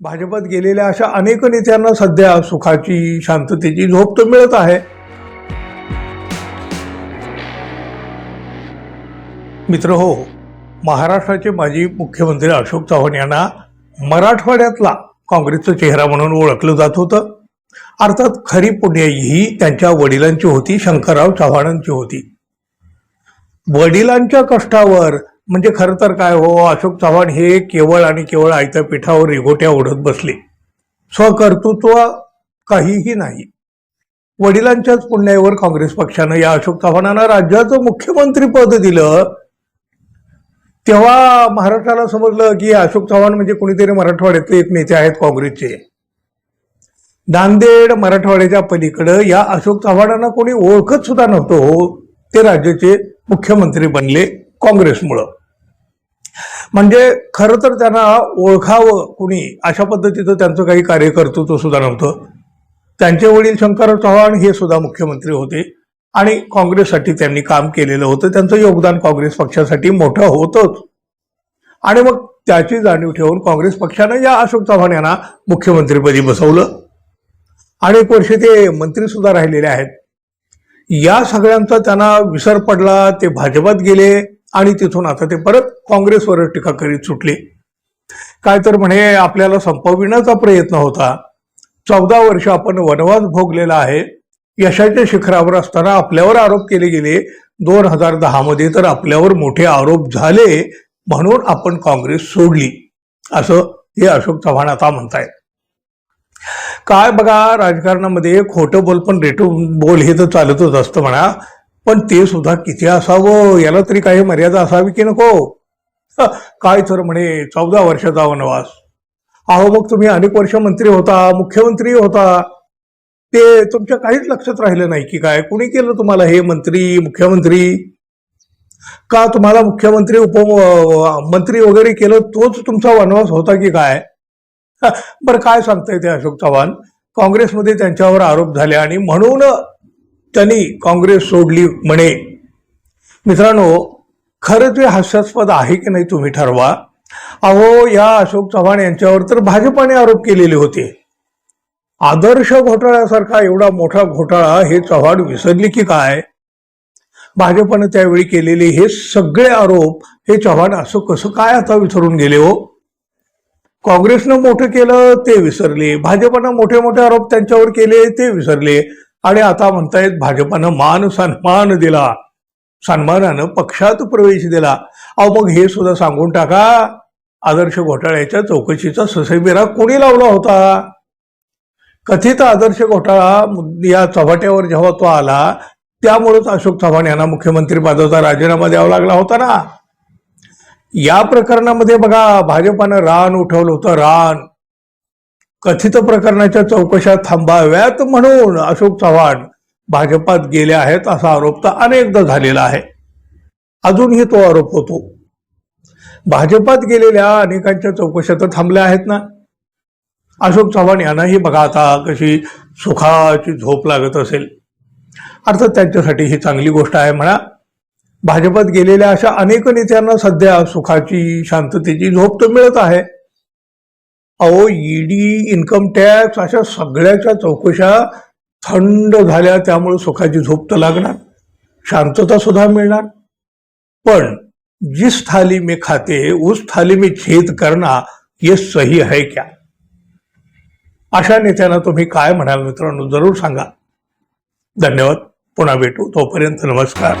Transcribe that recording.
भाजपात गेलेल्या अशा अनेक नेत्यांना सध्या सुखाची शांततेची झोप तर मिळत आहे. मित्र हो महाराष्ट्राचे माजी मुख्यमंत्री अशोक चव्हाण यांना मराठवाड्यातला काँग्रेसचा चेहरा म्हणून ओळखलं जात होतं. अर्थात खरी पुण्याई ही त्यांच्या वडिलांची होती शंकरराव चव्हाणांची होती. वडिलांच्या कष्टावर म्हणजे खरं तर काय हो अशोक चव्हाण हे केवळ आणि केवळ आयत्या पिठावर रिघोट्या ओढत बसले. स्वकर्तृत्व काहीही नाही. वडिलांच्याच पुण्यावर काँग्रेस पक्षानं या अशोक चव्हाणांना राज्याचं मुख्यमंत्री पद दिलं. तेव्हा महाराष्ट्राला समजलं की अशोक चव्हाण म्हणजे कुणीतरी मराठवाड्यातले एक नेते आहेत काँग्रेसचे. नांदेड मराठवाड्याच्या पलीकडं या अशोक चव्हाणांना कोणी ओळखत सुद्धा नव्हतं हो ते राज्याचे मुख्यमंत्री बनले काँग्रेसमुळं. म्हणजे खरं तर त्यांना ओळखावं कुणी अशा पद्धतीचं त्यांचं काही कार्यकर्तृत्व सुद्धा नव्हतं. त्यांचे वडील शंकरराव चव्हाण हे सुद्धा मुख्यमंत्री होते आणि काँग्रेससाठी त्यांनी काम केलेलं होतं. त्यांचं योगदान काँग्रेस पक्षासाठी मोठं होतंच. आणि मग त्याची जाणीव ठेवून काँग्रेस पक्षानं या अशोक चव्हाण यांना मुख्यमंत्रीपदी बसवलं. अनेक वर्षे ते मंत्री सुद्धा राहिलेले आहेत. या सगळ्यांचा त्यांना विसर पडला ते भाजपात गेले. आणि तिथून आता ते परत काँग्रेसवर टीका करीत सुटले. काय तर म्हणे आपल्याला संपविण्याचा प्रयत्न होता. चौदा वर्ष आपण वनवास भोगलेला आहे. यशाच्या शिखरावर असताना आपल्यावर आरोप केले गेले. दोन हजार दहा मध्ये तर आपल्यावर मोठे आरोप झाले म्हणून आपण काँग्रेस सोडली. असं हे अशोक चव्हाण आता म्हणतायत. काय बघा राजकारणामध्ये खोटं बोल पण रेटून बोल हे तर चालतच असतं म्हणा. पण ते सुद्धा किती असावं? याला तरी काही मर्यादा असावी की नको? काय तर म्हणे चौदा वर्षाचा वनवास. अहो मग तुम्ही अनेक वर्ष मंत्री होता मुख्यमंत्री होता. ते तुमच्या काहीच लक्षात राहिलं नाही की काय? कुणी केलं तुम्हाला हे मंत्री मुख्यमंत्री? का तुम्हाला मुख्यमंत्री उप मंत्री वगैरे केलं तोच तुमचा वनवास होता की काय? बरं काय सांगताय ते अशोक चव्हाण? काँग्रेसमध्ये त्यांच्यावर आरोप झाले आणि म्हणून त्यांनी काँग्रेस सोडली म्हणे. मित्रांनो खरं ते हास्यास्पद आहे की नाही तुम्ही ठरवा? अहो या अशोक चव्हाण यांच्यावर तर भाजपाने आरोप केलेले होते. आदर्श घोटाळ्यासारखा एवढा मोठा घोटाळा हे चव्हाण विसरले की काय? भाजपनं त्यावेळी केलेले हे सगळे आरोप हे चव्हाण असं कसं काय आता विसरून गेले हो? काँग्रेसनं मोठं केलं ते विसरले. भाजपनं मोठे मोठे आरोप त्यांच्यावर केले ते विसरले. आणि आता म्हणतायत भाजपानं मान सन्मान दिला. सन्मानानं पक्षात प्रवेश दिला. अहो मग हे सुद्धा सांगून टाका. आदर्श घोटाळ्याच्या चौकशीचा ससेबिरा कोणी लावला होता? कथित आदर्श घोटाळा या चव्हाट्यावर जेव्हा तो आला त्यामुळेच अशोक चव्हाण यांना मुख्यमंत्री पदाचा राजीनामा द्यावा लागला होता ना? या प्रकरणामध्ये बघा भाजपानं रान उठवलं होतं रान. कथित प्रकरणाच्या चौकशा थांबाव्यात म्हणून अशोक चव्हाण भाजपात गेले आहेत असा आरोप तर अनेकदा झालेला आहे. अजूनही तो आरोप होतो. भाजपात गेलेल्या अनेकांच्या चौकशा तर थांबल्या आहेत ना? अशोक चव्हाण यांनाही बघा आता कशी सुखाची झोप लागत असेल. अर्थात त्यांच्यासाठी ही चांगली गोष्ट आहे म्हणा. भाजपात गेलेल्या अशा अनेक नेत्यांना सध्या सुखाची शांततेची झोप तर मिळत आहे. अहो ईडी इन्कम टॅक्स अशा सगळ्याच्या चौकशा थंड झाल्या त्यामुळे सुखाची झोप तर लागणार. शांतता सुद्धा मिळणार. पण जिस थाली में खाते उस थाली में छेद करना ये सही है क्या? अशा नेत्यांना तुम्ही काय म्हणाल मित्रांनो? जरूर सांगा. धन्यवाद. पुन्हा भेटू. तोपर्यंत नमस्कार.